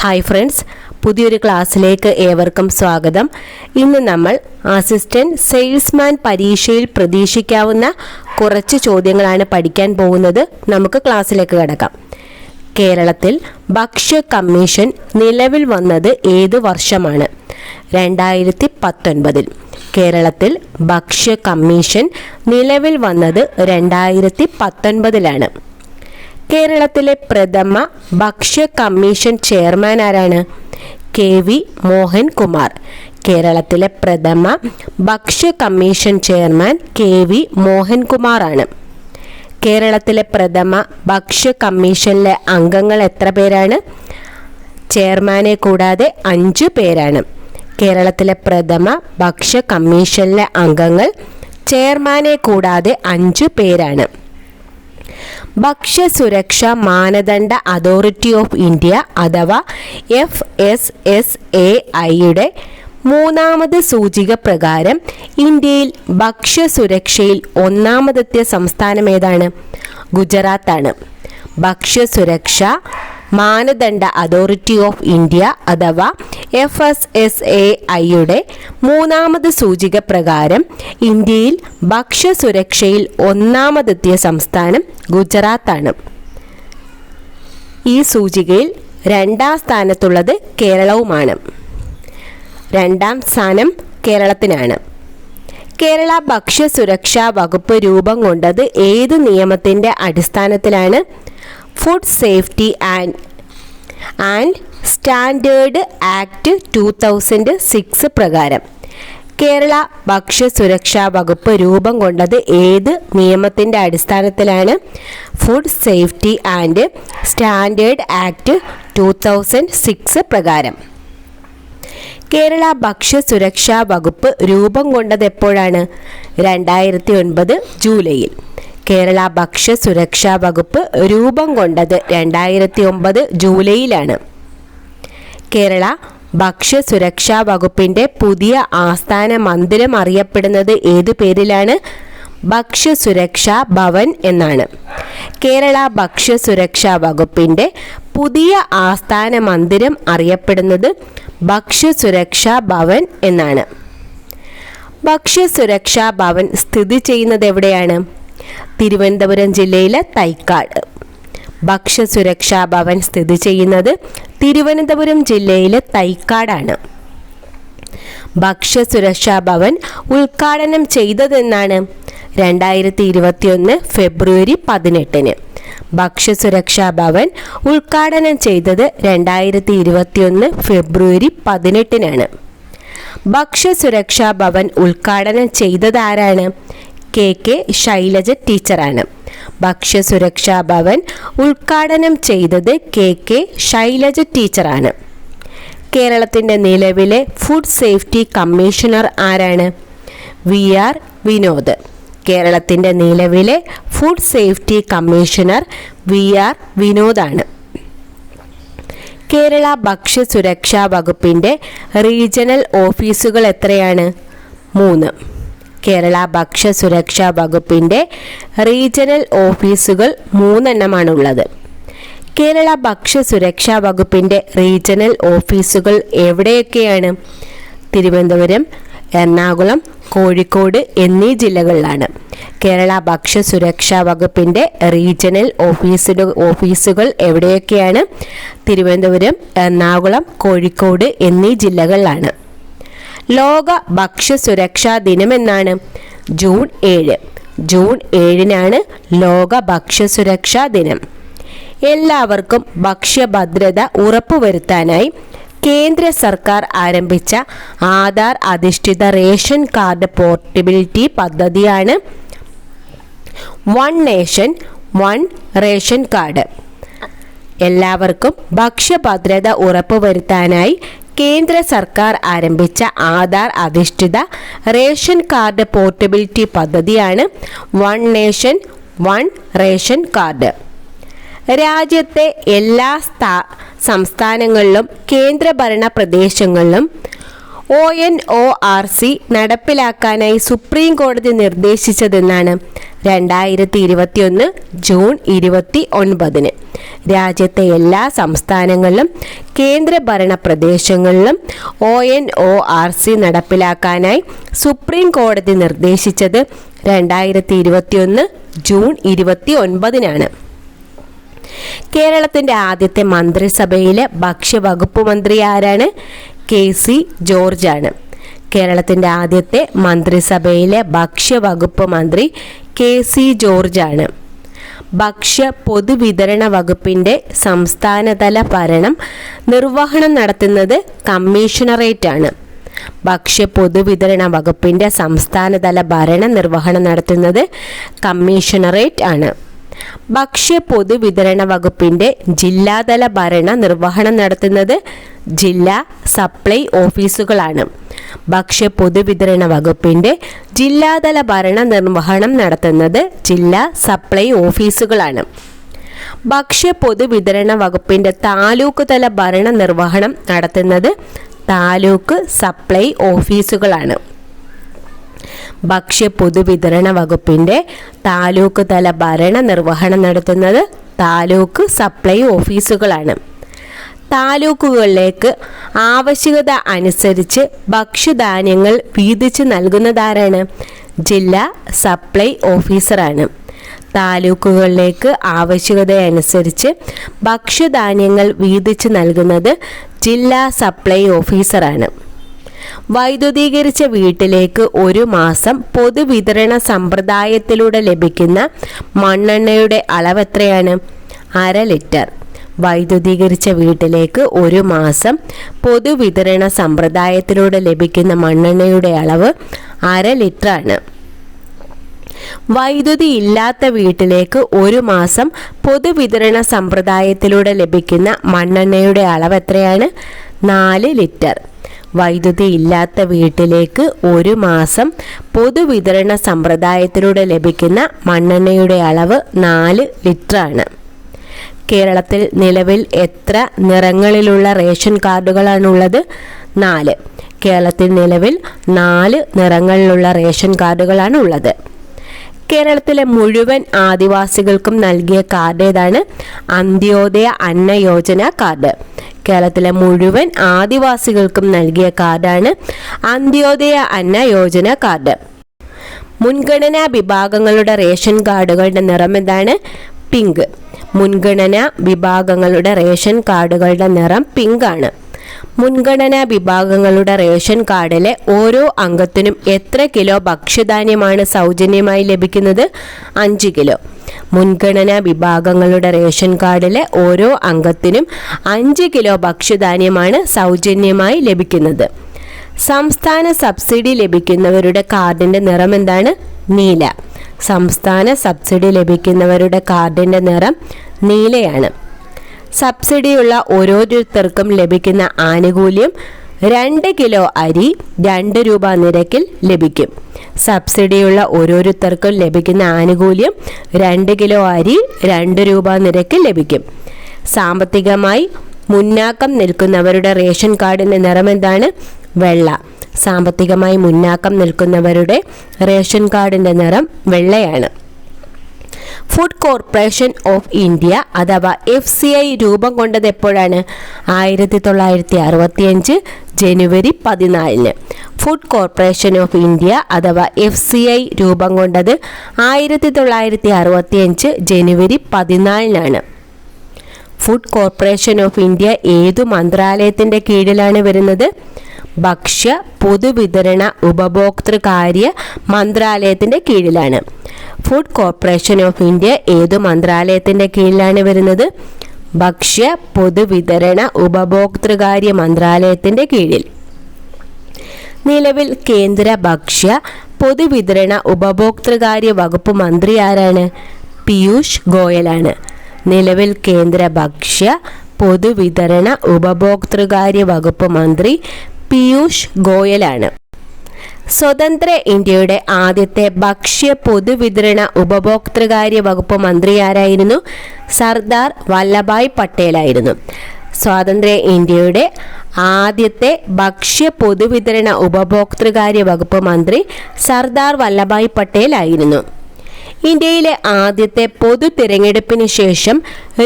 Hi friends പുതിയൊരു ക്ലാസ്സിലേക്ക് ഏവർക്കും സ്വാഗതം. ഇന്ന് നമ്മൾ അസിസ്റ്റന്റ് സെയിൽസ്മാൻ പരീക്ഷയിൽ പ്രതീക്ഷിക്കാവുന്ന കുറച്ച് ചോദ്യങ്ങളാണ് പഠിക്കാൻ പോകുന്നത്. നമുക്ക് ക്ലാസ്സിലേക്ക് കിടക്കാം. കേരളത്തിൽ ഭക്ഷ്യ കമ്മീഷൻ നിലവിൽ വന്നത് ഏത് വർഷമാണ്? രണ്ടായിരത്തി പത്തൊൻപതിൽ കേരളത്തിൽ ഭക്ഷ്യ കമ്മീഷൻ നിലവിൽ വന്നത് രണ്ടായിരത്തി പത്തൊൻപതിലാണ് കേരളത്തിലെ പ്രഥമ ഭക്ഷ്യ കമ്മീഷൻ ചെയർമാൻ ആരാണ്? കെ വി മോഹൻകുമാർ കേരളത്തിലെ പ്രഥമ ഭക്ഷ്യ കമ്മീഷൻ ചെയർമാൻ കെ വി മോഹൻകുമാറാണ് കേരളത്തിലെ പ്രഥമ ഭക്ഷ്യ കമ്മീഷനിലെ അംഗങ്ങൾ എത്ര പേരാണ്? ചെയർമാനെ കൂടാതെ അഞ്ച് പേരാണ്. കേരളത്തിലെ പ്രഥമ ഭക്ഷ്യ കമ്മീഷനിലെ അംഗങ്ങൾ ചെയർമാനെ കൂടാതെ അഞ്ച് പേരാണ്. ഭക്ഷ്യസുരക്ഷ മാനദണ്ഡ അതോറിറ്റി ഓഫ് ഇന്ത്യ അഥവാ എഫ് എസ് എസ് എ ഐയുടെ മൂന്നാമത് സൂചിക പ്രകാരം ഇന്ത്യയിൽ ഭക്ഷ്യസുരക്ഷയിൽ ഒന്നാമതെത്തിയ സംസ്ഥാനം ഏതാണ്? ഗുജറാത്താണ്. ഭക്ഷ്യസുരക്ഷ മാനദണ്ഡ അതോറിറ്റി ഓഫ് ഇന്ത്യ അഥവാ എഫ് എസ് എസ് എ ഐയുടെ മൂന്നാമത് സൂചിക പ്രകാരം ഇന്ത്യയിൽ ഭക്ഷ്യസുരക്ഷയിൽ ഒന്നാമതെത്തിയ സംസ്ഥാനം ഗുജറാത്താണ്. ഈ സൂചികയിൽ രണ്ടാം സ്ഥാനത്തുള്ളത് കേരളവുമാണ്. രണ്ടാം സ്ഥാനം കേരളത്തിനാണ്. കേരള ഭക്ഷ്യസുരക്ഷാ വകുപ്പ് രൂപം കൊണ്ടത് ഏത് നിയമത്തിന്റെ അടിസ്ഥാനത്തിലാണ്? Food safety and and standard act two thousand six പ്രകാരം കേരള ഭക്ഷ്യസുരക്ഷാ വകുപ്പ് രൂപം കൊണ്ടത് ഏത് നിയമത്തിന്റെ അടിസ്ഥാനത്തിലാണ്? Food safety and standard act two thousand six പ്രകാരം. കേരള ഭക്ഷ്യസുരക്ഷാ വകുപ്പ് രൂപം കൊണ്ടത് എപ്പോഴാണ്? രണ്ടായിരത്തി ഒൻപത് ജൂലൈയിൽ. കേരള ഭക്ഷ്യ സുരക്ഷാ വകുപ്പ് രൂപം കൊണ്ടത് രണ്ടായിരത്തി ഒമ്പത് ജൂലൈയിലാണ്. കേരള ഭക്ഷ്യ സുരക്ഷാ വകുപ്പിന്റെ പുതിയ ആസ്ഥാന മന്ദിരം അറിയപ്പെടുന്നത് ഏതു പേരിലാണ്? ഭക്ഷ്യ സുരക്ഷാ ഭവൻ എന്നാണ്. കേരള ഭക്ഷ്യ സുരക്ഷാ വകുപ്പിന്റെ പുതിയ ആസ്ഥാന മന്ദിരം അറിയപ്പെടുന്നത് ഭക്ഷ്യ സുരക്ഷാ ഭവൻ എന്നാണ്. ഭക്ഷ്യ സുരക്ഷാ ഭവൻ സ്ഥിതി ചെയ്യുന്നത് എവിടെയാണ്? തിരുവനന്തപുരം ജില്ലയിലെ തൈക്കാട്. ഭക്ഷ്യസുരക്ഷാ ഭവൻ സ്ഥിതി ചെയ്യുന്നത് തിരുവനന്തപുരം ജില്ലയിലെ തൈക്കാടാണ്. ഭക്ഷ്യസുരക്ഷാ ഭവൻ ഉദ്ഘാടനം ചെയ്തതെന്നാണ് രണ്ടായിരത്തി ഇരുപത്തിയൊന്ന് ഫെബ്രുവരി പതിനെട്ടിന്. ഭക്ഷ്യസുരക്ഷാ ഭവൻ ഉദ്ഘാടനം ചെയ്തത് രണ്ടായിരത്തി ഇരുപത്തിയൊന്ന് ഫെബ്രുവരി പതിനെട്ടിനാണ്. ഭക്ഷ്യസുരക്ഷാ ഭവൻ ഉദ്ഘാടനം ചെയ്തത് ആരാണ്? കെ കെ ശൈലജ ടീച്ചറാണ്. ഭക്ഷ്യസുരക്ഷാ ഭവൻ ഉദ്ഘാടനം ചെയ്തത് കെ കെ ശൈലജ ടീച്ചറാണ്. കേരളത്തിന്റെ നിലവിലെ ഫുഡ് സേഫ്റ്റി കമ്മീഷണർ ആരാണ്? V R Vinod. കേരളത്തിന്റെ നിലവിലെ food safety commissioner V R വിനോദാണ്. Kerala ഭക്ഷ്യസുരക്ഷാ വകുപ്പിന്റെ റീജിയണൽ ഓഫീസുകൾ എത്രയാണ്? മൂന്ന്. കേരള ഭക്ഷ്യസുരക്ഷാ വകുപ്പിന്റെ റീജിയണൽ ഓഫീസുകൾ മൂന്നെണ്ണമാണുള്ളത്. കേരള ഭക്ഷ്യസുരക്ഷാ വകുപ്പിന്റെ റീജിയണൽ ഓഫീസുകൾ എവിടെയൊക്കെയാണ്? തിരുവനന്തപുരം എറണാകുളം കോഴിക്കോട് എന്നീ ജില്ലകളിലാണ്. കേരള ഭക്ഷ്യസുരക്ഷാ വകുപ്പിന്റെ റീജിയണൽ ഓഫീസുകൾ ഓഫീസുകൾ എവിടെയൊക്കെയാണ്? തിരുവനന്തപുരം എറണാകുളം കോഴിക്കോട് എന്നീ ജില്ലകളിലാണ്. ലോക ഭക്ഷ്യ ഭക്ഷ്യസുരക്ഷാ ദിനമെന്നാണ് ജൂൺ ഏഴ്. ജൂൺ ഏഴിനാണ് ലോക ഭക്ഷ്യ സുരക്ഷാ ദിനം. എല്ലാവർക്കും ഭക്ഷ്യഭദ്രത ഉറപ്പുവരുത്താനായി കേന്ദ്ര സർക്കാർ ആരംഭിച്ച ആധാർ അധിഷ്ഠിത റേഷൻ കാർഡ് പോർട്ടബിലിറ്റി പദ്ധതിയാണ് one nation one ration card. എല്ലാവർക്കും ഭക്ഷ്യഭദ്രത ഉറപ്പുവരുത്താനായി കേന്ദ്ര സർക്കാർ ആരംഭിച്ച ആധാർ അധിഷ്ഠിത റേഷൻ കാർഡ് പോർട്ടബിലിറ്റി പദ്ധതിയാണ് one nation one ration card. രാജ്യത്തെ എല്ലാ സ്ഥ സംസ്ഥാനങ്ങളിലും കേന്ദ്രഭരണ പ്രദേശങ്ങളിലും O N O R C നടപ്പിലാക്കാനായി supreme കോടതി നിർദ്ദേശിച്ചതെന്നാണ് രണ്ടായിരത്തി ഇരുപത്തിയൊന്ന് ജൂൺ ഇരുപത്തി ഒൻപതിന് രാജ്യത്തെ എല്ലാ സംസ്ഥാനങ്ങളിലും കേന്ദ്രഭരണ പ്രദേശങ്ങളിലും O N O R C നടപ്പിലാക്കാനായി supreme കോടതി നിർദ്ദേശിച്ചത് രണ്ടായിരത്തി ഇരുപത്തിയൊന്ന് ജൂൺ ഇരുപത്തി ഒൻപതിനാണ് കേരളത്തിന്റെ ആദ്യത്തെ മന്ത്രിസഭയിലെ ഭക്ഷ്യവകുപ്പ് മന്ത്രി ആരാണ്? കെ സി ജോർജാണ്. കേരളത്തിന്റെ ആദ്യത്തെ മന്ത്രിസഭയിലെ ഭക്ഷ്യവകുപ്പ് മന്ത്രി കെ സി ജോർജാണ്. ഭക്ഷ്യ പൊതുവിതരണ വകുപ്പിന്റെ സംസ്ഥാനതല ഭരണം നിർവഹണം നടത്തുന്നത് കമ്മീഷണറേറ്റാണ്. ഭക്ഷ്യ പൊതുവിതരണ വകുപ്പിന്റെ സംസ്ഥാനതല ഭരണ നിർവഹണം നടത്തുന്നത് കമ്മീഷണറേറ്റ് ആണ്. ഭക്ഷ്യ പൊതുവിതരണ വകുപ്പിന്റെ ജില്ലാതല ഭരണ നിർവഹണം നടത്തുന്നത് ജില്ലാ സപ്ലൈ ഓഫീസുകളാണ്. ഭക്ഷ്യ പൊതുവിതരണ വകുപ്പിന്റെ ജില്ലാതല ഭരണ നിർവഹണം നടത്തുന്നത് ജില്ലാ സപ്ലൈ ഓഫീസുകളാണ്. ഭക്ഷ്യ പൊതുവിതരണ വകുപ്പിന്റെ താലൂക്ക് തല ഭരണ നിർവഹണം നടത്തുന്നത് താലൂക്ക് സപ്ലൈ ഓഫീസുകളാണ്. ഭക്ഷ്യ പൊതുവിതരണ വകുപ്പിന്റെ താലൂക്ക് തല ഭരണ നിർവഹണം നടത്തുന്നത് താലൂക്ക് സപ്ലൈ ഓഫീസുകളാണ്. താലൂക്കുകളിലേക്ക് ആവശ്യകത അനുസരിച്ച് ഭക്ഷ്യധാന്യങ്ങൾ വീതിച്ച് നൽകുന്നതാരാണ്? ജില്ലാ സപ്ലൈ ഓഫീസറാണ്. താലൂക്കുകളിലേക്ക് ആവശ്യകത അനുസരിച്ച് ഭക്ഷ്യധാന്യങ്ങൾ വീതിച്ച് നൽകുന്നത് ജില്ലാ സപ്ലൈ ഓഫീസറാണ്. വൈദ്യുതീകരിച്ച വീട്ടിലേക്ക് ഒരു മാസം പൊതുവിതരണ സമ്പ്രദായത്തിലൂടെ ലഭിക്കുന്ന മണ്ണെണ്ണയുടെ അളവ് എത്രയാണ് അര ലിറ്റർ. വൈദ്യുതീകരിച്ച വീട്ടിലേക്ക് ഒരു മാസം പൊതുവിതരണ സമ്പ്രദായത്തിലൂടെ ലഭിക്കുന്ന മണ്ണെണ്ണയുടെ അളവ് അര ലിറ്റർ ആണ് വൈദ്യുതി ഇല്ലാത്ത വീട്ടിലേക്ക് ഒരു മാസം പൊതുവിതരണ സമ്പ്രദായത്തിലൂടെ ലഭിക്കുന്ന മണ്ണെണ്ണയുടെ അളവ് എത്രയാണ് നാല് ലിറ്റർ. വൈദ്യുതി ഇല്ലാത്ത വീട്ടിലേക്ക് ഒരു മാസം പൊതുവിതരണ സമ്പ്രദായത്തിലൂടെ ലഭിക്കുന്ന മണ്ണെണ്ണയുടെ അളവ് നാല് ലിറ്ററാണ്. കേരളത്തിൽ നിലവിൽ എത്ര നിറങ്ങളിലുള്ള റേഷൻ കാർഡുകളാണുള്ളത്? നാല്. കേരളത്തിൽ നിലവിൽ നാല് നിറങ്ങളിലുള്ള റേഷൻ കാർഡുകളാണ് ഉള്ളത് കേരളത്തിലെ മുഴുവൻ ആദിവാസികൾക്കും നൽകിയ കാർഡ് ഏതാണ്? അന്ത്യോദയ അന്ന യോജന കാർഡ് കേരളത്തിലെ മുഴുവൻ ആദിവാസികൾക്കും നൽകിയ കാർഡാണ് അന്ത്യോദയ അന്ന യോജന കാർഡ് മുൻഗണനാ വിഭാഗങ്ങളുടെ റേഷൻ കാർഡുകളുടെ നിറം എന്താണ്? പിങ്ക് മുൻഗണനാ വിഭാഗങ്ങളുടെ റേഷൻ കാർഡുകളുടെ നിറം പിങ്ക് ആണ്. മുൻഗണനാ വിഭാഗങ്ങളുടെ റേഷൻ കാർഡിലെ ഓരോ അംഗത്തിനും എത്ര കിലോ ഭക്ഷ്യധാന്യമാണ് സൗജന്യമായി ലഭിക്കുന്നത്? അഞ്ച് കിലോ. മുൻഗണനാ വിഭാഗങ്ങളുടെ റേഷൻ കാർഡിലെ ഓരോ അംഗത്തിനും അഞ്ച് കിലോ ഭക്ഷ്യധാന്യമാണ് സൗജന്യമായി ലഭിക്കുന്നത്. സംസ്ഥാന സബ്സിഡി ലഭിക്കുന്നവരുടെ കാർഡിന്റെ നിറം എന്താണ്? നീല. സംസ്ഥാന സബ്സിഡി ലഭിക്കുന്നവരുടെ കാർഡിന്റെ നിറം നീലയാണ്. സബ്സിഡിയുള്ള ഓരോരുത്തർക്കും ലഭിക്കുന്ന ആനുകൂല്യം രണ്ട് കിലോ അരി രണ്ട് രൂപ നിരക്കിൽ ലഭിക്കും. സബ്സിഡിയുള്ള ഓരോരുത്തർക്കും ലഭിക്കുന്ന ആനുകൂല്യം രണ്ട് കിലോ അരി രണ്ട് രൂപ നിരക്കിൽ ലഭിക്കും. സാമ്പത്തികമായി മുന്നാക്കം നിൽക്കുന്നവരുടെ റേഷൻ കാർഡിന്റെ നിറം എന്താണ്? വെള്ള. സാമ്പത്തികമായി മുന്നാക്കം നിൽക്കുന്നവരുടെ റേഷൻ കാർഡിന്റെ നിറം വെള്ളയാണ്. ഫുഡ് കോർപ്പറേഷൻ ഓഫ് ഇന്ത്യ അഥവാ എഫ് സി ഐ രൂപം കൊണ്ടത് എപ്പോഴാണ്? ആയിരത്തി തൊള്ളായിരത്തി അറുപത്തിയഞ്ച് ജനുവരി പതിനാലിന്. ഫുഡ് കോർപ്പറേഷൻ ഓഫ് ഇന്ത്യ അഥവാ എഫ് സി ഐ രൂപം കൊണ്ടത് ആയിരത്തി തൊള്ളായിരത്തി അറുപത്തിയഞ്ച് ജനുവരി പതിനാലിനാണ്. ഫുഡ് കോർപ്പറേഷൻ ഓഫ് ഇന്ത്യ ഏതു മന്ത്രാലയത്തിന്റെ കീഴിലാണ് വരുന്നത്? ഭക്ഷ്യ പൊതുവിതരണ ഉപഭോക്തൃകാര്യ മന്ത്രാലയത്തിന്റെ കീഴിലാണ്. ഫുഡ് കോർപ്പറേഷൻ ഓഫ് ഇന്ത്യ ഏത് മന്ത്രാലയത്തിന്റെ കീഴിലാണ് വരുന്നത്? ഭക്ഷ്യ പൊതുവിതരണ ഉപഭോക്തൃകാര്യ മന്ത്രാലയത്തിന്റെ കീഴിൽ. നിലവിൽ കേന്ദ്ര ഭക്ഷ്യ പൊതുവിതരണ ഉപഭോക്തൃകാര്യ വകുപ്പ് മന്ത്രി ആരാണ്? പീയൂഷ് ഗോയലാണ്. നിലവിൽ കേന്ദ്ര ഭക്ഷ്യ പൊതുവിതരണ ഉപഭോക്തൃകാര്യ വകുപ്പ് മന്ത്രി പീയൂഷ് ഗോയലാണ്. സ്വതന്ത്ര ഇന്ത്യയുടെ ആദ്യത്തെ ഭക്ഷ്യ പൊതുവിതരണ ഉപഭോക്തൃകാര്യ വകുപ്പ് മന്ത്രി ആരായിരുന്നു? സർദാർ വല്ലഭായ് പട്ടേലായിരുന്നു. സ്വാതന്ത്ര്യ ഇന്ത്യയുടെ ആദ്യത്തെ ഭക്ഷ്യ പൊതുവിതരണ ഉപഭോക്തൃകാര്യ വകുപ്പ് മന്ത്രി സർദാർ വല്ലഭായ് പട്ടേലായിരുന്നു. ഇന്ത്യയിലെ ആദ്യത്തെ പൊതു തിരഞ്ഞെടുപ്പിന് ശേഷം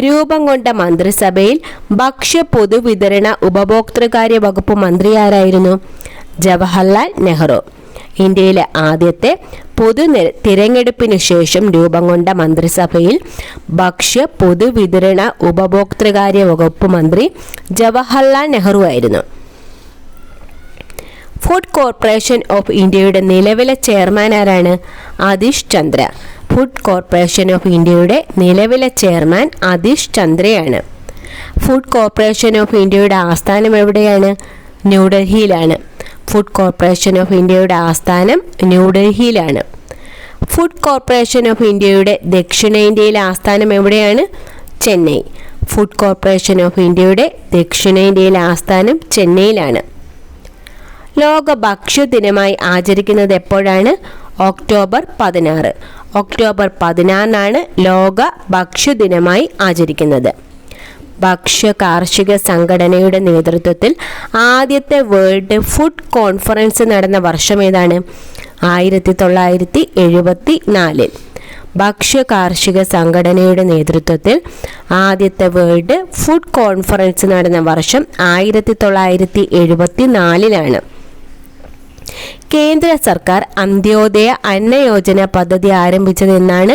രൂപം കൊണ്ട മന്ത്രിസഭയിൽ ഭക്ഷ്യ പൊതുവിതരണ ഉപഭോക്തൃകാര്യ വകുപ്പ് മന്ത്രി ആരായിരുന്നു? ജവഹർലാൽ നെഹ്റു. ഇന്ത്യയിലെ ആദ്യത്തെ പൊതു തിരഞ്ഞെടുപ്പിന് ശേഷം രൂപം കൊണ്ട മന്ത്രിസഭയിൽ ഭക്ഷ്യ പൊതുവിതരണ ഉപഭോക്തൃകാര്യ വകുപ്പ് മന്ത്രി ജവഹർലാൽ നെഹ്റു ആയിരുന്നു. ഫുഡ് കോർപ്പറേഷൻ ഓഫ് ഇന്ത്യയുടെ നിലവിലെ ചെയർമാൻ ആരാണ്? Atish Chandra. Food corporation of ഇന്ത്യയുടെ നിലവിലെ ചെയർമാൻ അതീഷ് ചന്ദ്രയാണ്. ഫുഡ് കോർപ്പറേഷൻ ഓഫ് ഇന്ത്യയുടെ ആസ്ഥാനം എവിടെയാണ്? ന്യൂഡൽഹിയിലാണ്. ഫുഡ് കോർപ്പറേഷൻ ഓഫ് ഇന്ത്യയുടെ ആസ്ഥാനം ന്യൂഡൽഹിയിലാണ് ഫുഡ് കോർപ്പറേഷൻ ഓഫ് ഇന്ത്യയുടെ ദക്ഷിണേന്ത്യയിലെ ആസ്ഥാനം എവിടെയാണ്? ചെന്നൈ. ഫുഡ് കോർപ്പറേഷൻ ഓഫ് ഇന്ത്യയുടെ ദക്ഷിണേന്ത്യയിലെ ആസ്ഥാനം ചെന്നൈയിലാണ്. ലോക ഭക്ഷ്യ ദിനമായി ആചരിക്കുന്നത് എപ്പോഴാണ്? ഒക്ടോബർ പതിനാറ്. ഒക്ടോബർ പതിനാറിനാണ് ലോക ഭക്ഷ്യ ദിനമായി ആചരിക്കുന്നത്. ഭക്ഷ്യ കാർഷിക സംഘടനയുടെ നേതൃത്വത്തിൽ ആദ്യത്തെ വേൾഡ് ഫുഡ് കോൺഫറൻസ് നടന്ന വർഷം ഏതാണ്? ആയിരത്തി തൊള്ളായിരത്തി എഴുപത്തി നാലിൽ ഭക്ഷ്യ കാർഷിക സംഘടനയുടെ നേതൃത്വത്തിൽ ആദ്യത്തെ വേൾഡ് ഫുഡ് കോൺഫറൻസ് നടന്ന വർഷം ആയിരത്തി തൊള്ളായിരത്തി എഴുപത്തി നാലിലാണ് കേന്ദ്ര സർക്കാർ അന്ത്യോദയ അന്ന യോജന പദ്ധതി ആരംഭിച്ചത് എന്നാണ്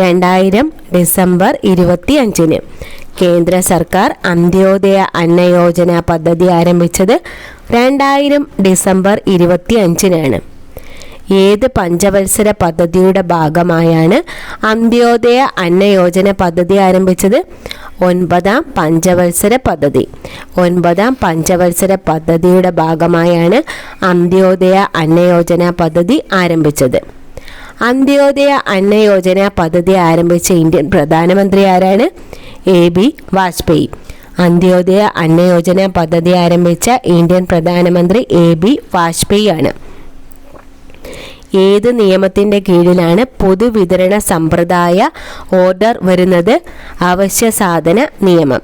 രണ്ടായിരം ഡിസംബർ ഇരുപത്തി അഞ്ചിന് കേന്ദ്ര സർക്കാർ അന്ത്യോദയ അന്ന യോജന പദ്ധതി ആരംഭിച്ചത് രണ്ടായിരം ഡിസംബർ ഇരുപത്തി അഞ്ചിനാണ് ഏത് പഞ്ചവത്സര പദ്ധതിയുടെ ഭാഗമായാണ് അന്ത്യോദയ അന്ന യോജന പദ്ധതി ആരംഭിച്ചത്? ഒൻപതാം പഞ്ചവത്സര പദ്ധതി. ഒൻപതാം പഞ്ചവത്സര പദ്ധതിയുടെ ഭാഗമായാണ് അന്ത്യോദയ അന്ന യോജന പദ്ധതി ആരംഭിച്ചത്. അന്ത്യോദയ അന്ന യോജന പദ്ധതി ആരംഭിച്ച ഇന്ത്യൻ പ്രധാനമന്ത്രി ആരാണ്? A B Vajpayee. Antyodaya Anna Yojana പദ്ധതി ആരംഭിച്ച ഇന്ത്യൻ പ്രധാനമന്ത്രി എ ബി വാജ്പേയി ആണ് ഏത് നിയമത്തിന്റെ കീഴിലാണ് പൊതുവിതരണ സമ്പ്രദായ ഓർഡർ വരുന്നത്? അവശ്യ സാധന നിയമം.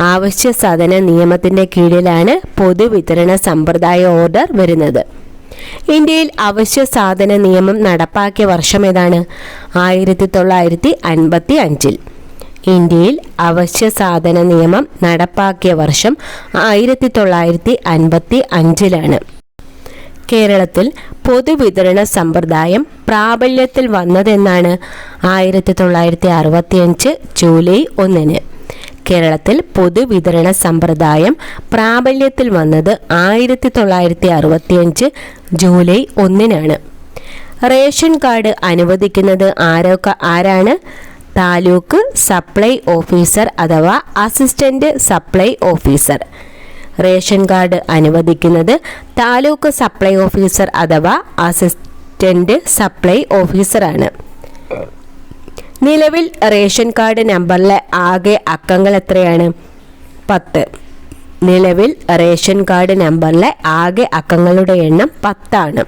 അവശ്യ സാധന നിയമത്തിന്റെ കീഴിലാണ് പൊതുവിതരണ സമ്പ്രദായ ഓർഡർ വരുന്നത്. ഇന്ത്യയിൽ അവശ്യ സാധന നിയമം നടപ്പാക്കിയ വർഷം ഏതാണ്? ആയിരത്തി തൊള്ളായിരത്തി അൻപത്തി അഞ്ചിൽ ഇന്ത്യയിൽ അവശ്യ സാധന നിയമം നടപ്പാക്കിയ വർഷം ആയിരത്തി തൊള്ളായിരത്തി അൻപത്തി അഞ്ചിലാണ് കേരളത്തിൽ പൊതുവിതരണ സമ്പ്രദായം പ്രാബല്യത്തിൽ വന്നതെന്നാണ് ആയിരത്തി തൊള്ളായിരത്തി അറുപത്തിയഞ്ച് ജൂലൈ ഒന്നിന്. കേരളത്തിൽ പൊതുവിതരണ സമ്പ്രദായം പ്രാബല്യത്തിൽ വന്നത് ആയിരത്തി തൊള്ളായിരത്തി അറുപത്തിയഞ്ച് ജൂലൈ ഒന്നിനാണ്. റേഷൻ കാർഡ് അനുവദിക്കുന്നത് ആരൊക്കെ ആരാണ്? താലൂക്ക് സപ്ലൈ ഓഫീസർ അഥവാ assistant supply officer. Ration card അനുവദിക്കുന്നത് താലൂക്ക് സപ്ലൈ ഓഫീസർ അഥവാ അസിസ്റ്റന്റ് സപ്ലൈ ഓഫീസറാണ്. നിലവിൽ റേഷൻ കാർഡ് നമ്പറിലെ ആകെ അക്കങ്ങൾ എത്രയാണ്? പത്ത്. നിലവിൽ റേഷൻ കാർഡ് നമ്പറിലെ ആകെ അക്കങ്ങളുടെ എണ്ണം പത്താണ്.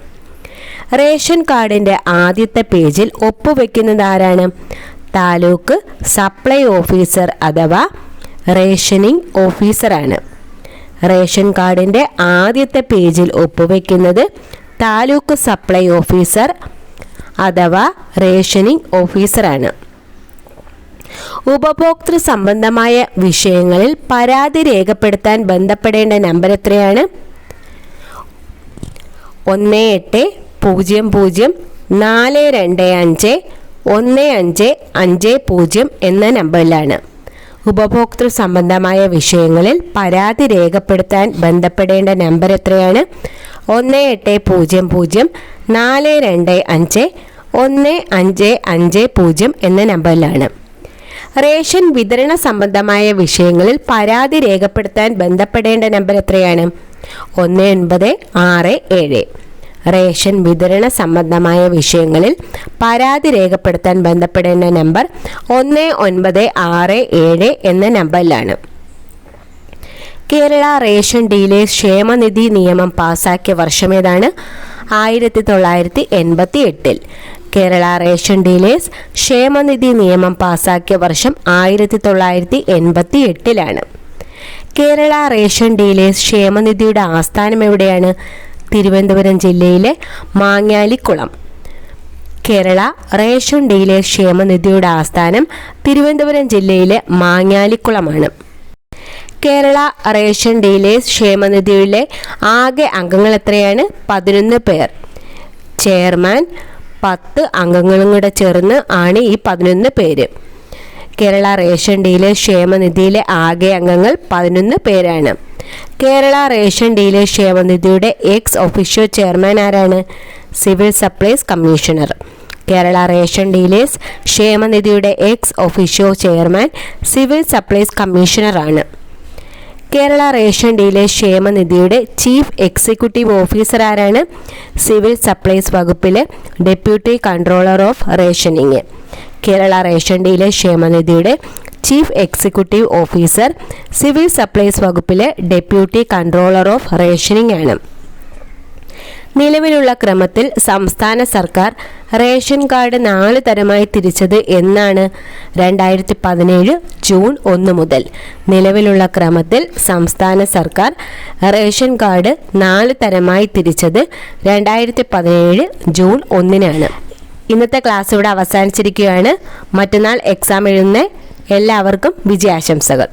റേഷൻ കാർഡിന്റെ ആദ്യത്തെ പേജിൽ ഒപ്പുവെക്കുന്നത് ആരാണ്? താലൂക്ക് സപ്ലൈ ഓഫീസർ അഥവാ റേഷനിങ് ഓഫീസറാണ്. റേഷൻ കാർഡിന്റെ ആദ്യത്തെ പേജിൽ ഒപ്പുവെക്കുന്നത് താലൂക്ക് സപ്ലൈ ഓഫീസർ അഥവാ റേഷനിങ് ഓഫീസറാണ്. ഉപഭോക്തൃ സംബന്ധമായ വിഷയങ്ങളിൽ പരാതി രേഖപ്പെടുത്താൻ ബന്ധപ്പെടേണ്ട നമ്പർ എത്രയാണ്? ഒന്ന് എട്ട് പൂജ്യം പൂജ്യം നാല് രണ്ട് അഞ്ച് ഒന്ന് അഞ്ച് അഞ്ച് പൂജ്യം എന്ന നമ്പറിലാണ്. ഉപഭോക്തൃ സംബന്ധമായ വിഷയങ്ങളിൽ പരാതി രേഖപ്പെടുത്താൻ ബന്ധപ്പെടേണ്ട നമ്പർ എത്രയാണ്? ഒന്ന് എട്ട് പൂജ്യം പൂജ്യം നാല് രണ്ട് അഞ്ച് ഒന്ന് അഞ്ച് അഞ്ച് പൂജ്യം എന്ന നമ്പറിലാണ്. റേഷൻ വിതരണ സംബന്ധമായ വിഷയങ്ങളിൽ പരാതി രേഖപ്പെടുത്താൻ ബന്ധപ്പെടേണ്ട നമ്പർ എത്രയാണ്? ഒന്ന് ഒൻപത് ആറ് ഏഴ്. റേഷൻ വിതരണ സംബന്ധമായ വിഷയങ്ങളിൽ പരാതി രേഖപ്പെടുത്താൻ ബന്ധപ്പെടേണ്ട നമ്പർ ഒന്ന് ഒൻപത് ആറ് ഏഴ് എന്ന നമ്പറിലാണ്. കേരള റേഷൻ ഡീലേഴ്സ് ക്ഷേമനിധി നിയമം പാസാക്കിയ വർഷമേതാണ് ആയിരത്തി തൊള്ളായിരത്തി എൺപത്തി എട്ടിൽ കേരള റേഷൻ ഡീലേഴ്സ് ക്ഷേമനിധി നിയമം പാസാക്കിയ വർഷം ആയിരത്തി തൊള്ളായിരത്തി എൺപത്തി എട്ടിലാണ് കേരള റേഷൻ ഡീലേഴ്സ് ക്ഷേമനിധിയുടെ ആസ്ഥാനം എവിടെയാണ്? തിരുവനന്തപുരം ജില്ലയിലെ മാങ്ങാലിക്കുളം. കേരള റേഷൻ ഡീലേഴ്സ് ക്ഷേമനിധിയുടെ ആസ്ഥാനം തിരുവനന്തപുരം ജില്ലയിലെ മാങ്ങാലിക്കുളമാണ്. കേരള റേഷൻ ഡീലേഴ്സ് ക്ഷേമനിധിയിലെ ആകെ അംഗങ്ങൾ എത്രയാണ് പതിനൊന്ന് പേർ. ചെയർമാൻ പത്ത് അംഗങ്ങളും കൂടെ ചേർന്ന് ആണ് ഈ പതിനൊന്ന് പേര്. കേരള റേഷൻ ഡീലേഴ്സ് ക്ഷേമനിധിയിലെ ആകെ അംഗങ്ങൾ പതിനൊന്ന് പേരാണ്. കേരള റേഷൻ ഡീലേഴ്സ് ക്ഷേമനിധിയുടെ എക്സ് ഒഫീഷ്യൽ ചെയർമാൻ ആരാണ്? Civil supplies commissioner Kerala ration dealers ക്ഷേമനിധിയുടെ ex officio chairman civil supplies കമ്മീഷണറാണ് Kerala ration dealers ക്ഷേമനിധിയുടെ ചീഫ് എക്സിക്യൂട്ടീവ് ഓഫീസർ ആരാണ് സിവിൽ സപ്ലൈസ് വകുപ്പിലെ deputy controller of rationing. Kerala ration dealers ക്ഷേമനിധിയുടെ chief executive officer civil supplies വകുപ്പിലെ deputy controller of rationing ആണ്. നിലവിലുള്ള ക്രമത്തിൽ സംസ്ഥാന സർക്കാർ ration card നാല് തരമായി തിരിച്ചത് എന്നാണ് രണ്ടായിരത്തി പതിനേഴ് ജൂൺ ഒന്ന് മുതൽ. നിലവിലുള്ള ക്രമത്തിൽ സംസ്ഥാന സർക്കാർ റേഷൻ കാർഡ് നാല് തരമായി തിരിച്ചത് രണ്ടായിരത്തി പതിനേഴ് ജൂൺ ഒന്നിനാണ്. ഇന്നത്തെ ക്ലാസ് ഇവിടെ അവസാനിച്ചിരിക്കുകയാണ്. മറ്റന്നാൾ എക്സാം എഴുതുന്ന എല്ലാവർക്കും വിജയാശംസകൾ.